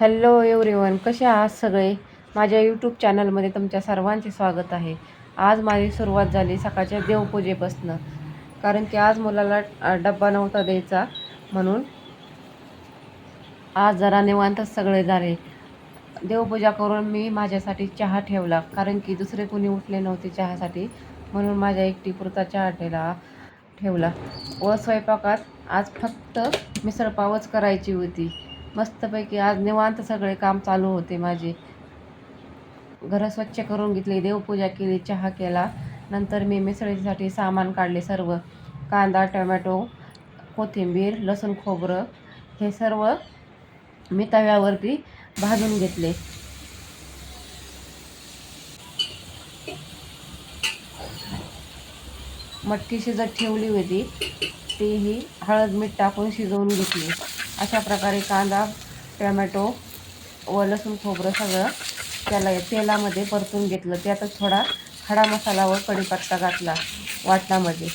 Hello everyone कसे आहात सगळे? माझ्या यूट्यूब चॅनलमध्ये तुमच्या सर्वांचे स्वागत आहे. आज माझी सुरुवात झाली सकाळच्या देवपूजेपासनं. कारण की आज मुलाला डब्बा नव्हता द्यायचा म्हणून आज जरा निवांतच सगळे झाले. देवपूजा करून मी माझ्यासाठी चहा ठेवला. कारण की दुसरे कोणी उठले नव्हते चहासाठी म्हणून माझ्या एकटी पुरता चहा ठेवला ठेवला. व स्वयंपाकात आज फक्त मिसळपावच करायची होती. मस्तपैकी आज निवांत सगळे काम चालू होते माझे. घरं स्वच्छ करून घेतली देवपूजा केली चहा केला. नंतर मी मिसळीसाठी सामान काढले सर्व. कांदा टोमॅटो कोथिंबीर लसूण खोबरं हे सर्व मी तव्यावरती भाजून घेतले. मटकी शिजत ठेवली होती तीही हळद मीठ टाकून शिजवून घेतली. अशा प्रकारे कांदा टोमॅटो व लसूण खोबरं सगळं त्याला तेलामध्ये परतून घेतलं. त्यातच थोडा खडा मसाला व कढीपत्ता घातला वाटणामध्ये.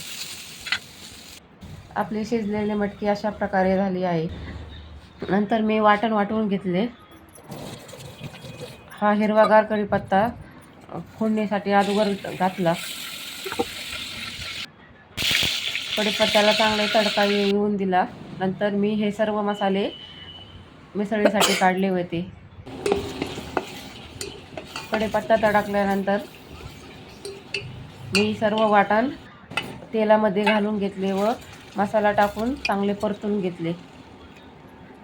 आपली शिजलेली मटकी अशा प्रकारे झाली आहे. नंतर मी वाटण वाटून घेतले. हा हिरवागार कढीपत्ता अ, फोडणीसाठी अगोदर घातला. कढीपत्त्याला चांगला तडका येऊन दिला. नंतर मी हे सर्व मसाले मिसळीसाठी काढले होते. कडेपत्ता तडकल्यानंतर मी सर्व वाटण तेलामध्ये घालून घेतले व मसाला टाकून चांगले परतून घेतले.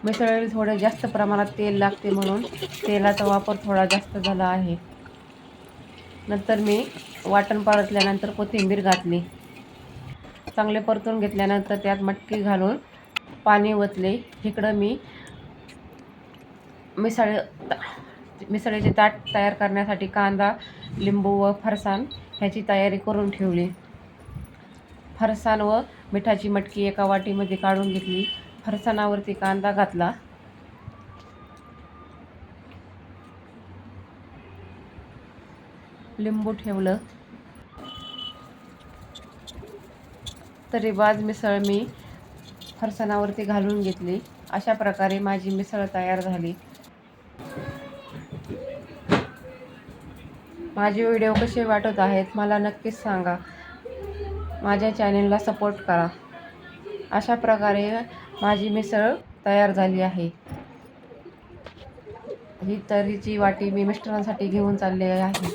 मिसळीला थोडे जास्त प्रमाणात तेल लागते म्हणून तेलाचा वापर थोडा जास्त झाला आहे. नंतर मी वाटण परतल्यानंतर कोथिंबीर घातली. चांगले परतून घेतल्यानंतर त्यात मटकी घालून पाणी ओतले. इकडं मी मिसळ मिसळीचे ताट तयार करण्यासाठी कांदा लिंबू व फरसाण ह्याची तयारी करून ठेवली. फरसाण व मिठाची मटकी एका वाटीमध्ये काढून घेतली. फरसाणावरती कांदा घातला. लिंबू ठेवलं. तरी बाज मिसळ मी फरसाणावरती घालून घेतली. अशा प्रकारे माझी मिसळ तयार झाली. माझे व्हिडिओ कसे वाटत आहेत मला नक्कीच सांगा. माझ्या चॅनेलला सपोर्ट करा. अशा प्रकारे माझी मिसळ तयार झाली आहे. ही तरीची वाटी मी मिस्टरांसाठी घेऊन चालले आहे.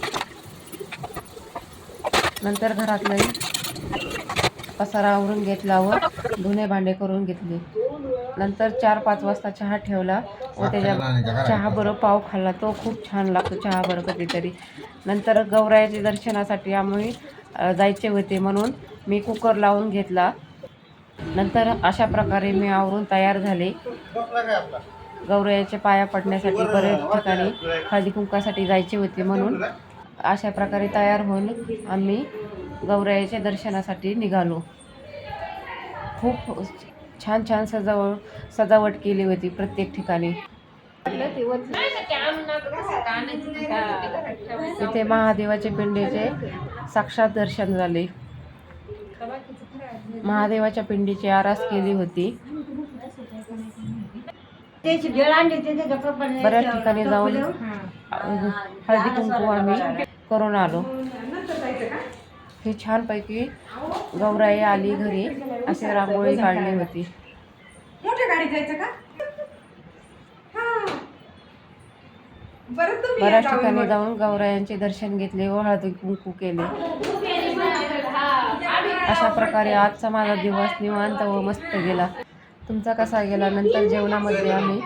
नंतर घरातलं पसारा आवरून घेतला व धुणे भांडे करून घेतले. नंतर चार पाच वाजता चहा ठेवला व त्याच्या चहा बरोबर पाव खाल्ला. तो खूप छान लागतो चहा बरोबर कधीतरी. नंतर गौरायाच्या दर्शनासाठी आम्ही जायचे होते म्हणून मी कुकर लावून घेतला. नंतर अशा प्रकारे मी आवरून तयार झाले. गौरायाच्या पाया पडण्यासाठी बरेच ठिकाणी हळदी कुंकासाठी जायचे होते म्हणून. अशा प्रकारे तयार होऊन आम्ही गौरायाच्या दर्शनासाठी निघालो. खूप छान छान सजाव सजावट केली होती प्रत्येक ठिकाणी. इथे महादेवाचे पिंडीचे साक्षात दर्शन झाले. महादेवाच्या पिंडीची आरास केली होती. बऱ्याच ठिकाणी जाऊन हळदी कुंकू आम्ही करून आलो. ही छानपैकी गौराई आली घरी. अशी रांगोळी काढली होती. मोठ्या गाडीत जायचं का? हा. बरं तुम्ही बऱ्याच ठिकाणी. जाऊन गौरायांचे दर्शन घेतले व हळदी कुंकू केले. अशा प्रकारे आजचा माझा दिवस निवांत व मस्त गेला. तुमचा कसा गेला? नंतर जेवणामध्ये आम्ही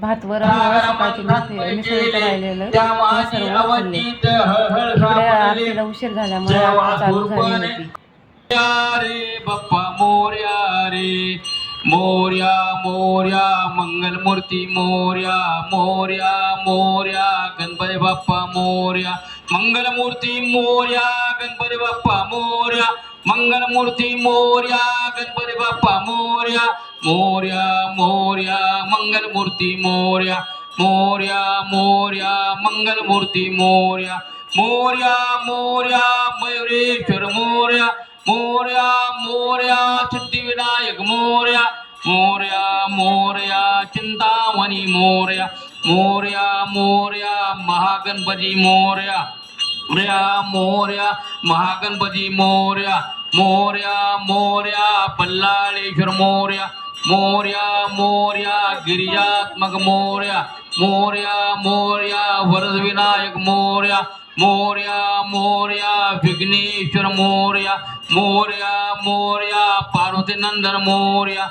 भात वरण व सकाळची मिसळी मिसळीचं राहिलेलं. सर्व खाल्ले. इकडे आरतीला उशीर झाल्यामुळे चालू झाली होती. मोर्या रे बाप्पा मोर्या रे. मोर्या मोर्या मंगलमूर्ती मोर्या मोर्या मोर्या गणपती बाप्पा मोर्या. मंगलमूर्ती मोर्या गणपती बाप्पा मोर्या. मंगलमूर्ती मोर्या गणपती बाप्पा मोर्या मोर्या मोर्या मंगलमूर्ती मोर्या मोर्या मोर्या मंगलमूर्ती मोर्या मोर्या मोर्या मयुरेश्वर मोर्या मोर्या मोर्या सिद्धिविनायक मोर्या मोर्या मोर्या चिंतामणी मोर्या मोर्या मोर्या महागणपती मोर्या मोर्या मोर्या महागणपती मोर्या मोरिया मोरिया पल्लाश्वर मोरिया मोरिया मोरिया गिरियात्मक मोरिया मोरिया मोरिया, वरद विनायक मोरिया मोरिया मोरिया, विघ्नेश्वर मोरिया मोरिया मोरिया, पार्वती नंदन मोरिया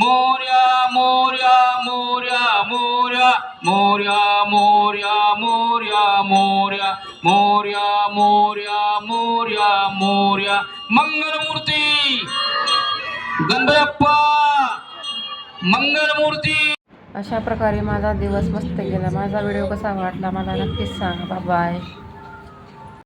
मोर्या मोर्या मोर्या मोर्या मोर्या मोर्या मोर्या मोर्या मोर्या मोर्या मोर्या मोर्या मंगलमूर्ती गणपयप्पा मंगलमूर्ती अशा प्रकारे माझा दिवस मस्त गेला माझा व्हिडिओ कसा वाटला मला नक्कीच सांगा बाय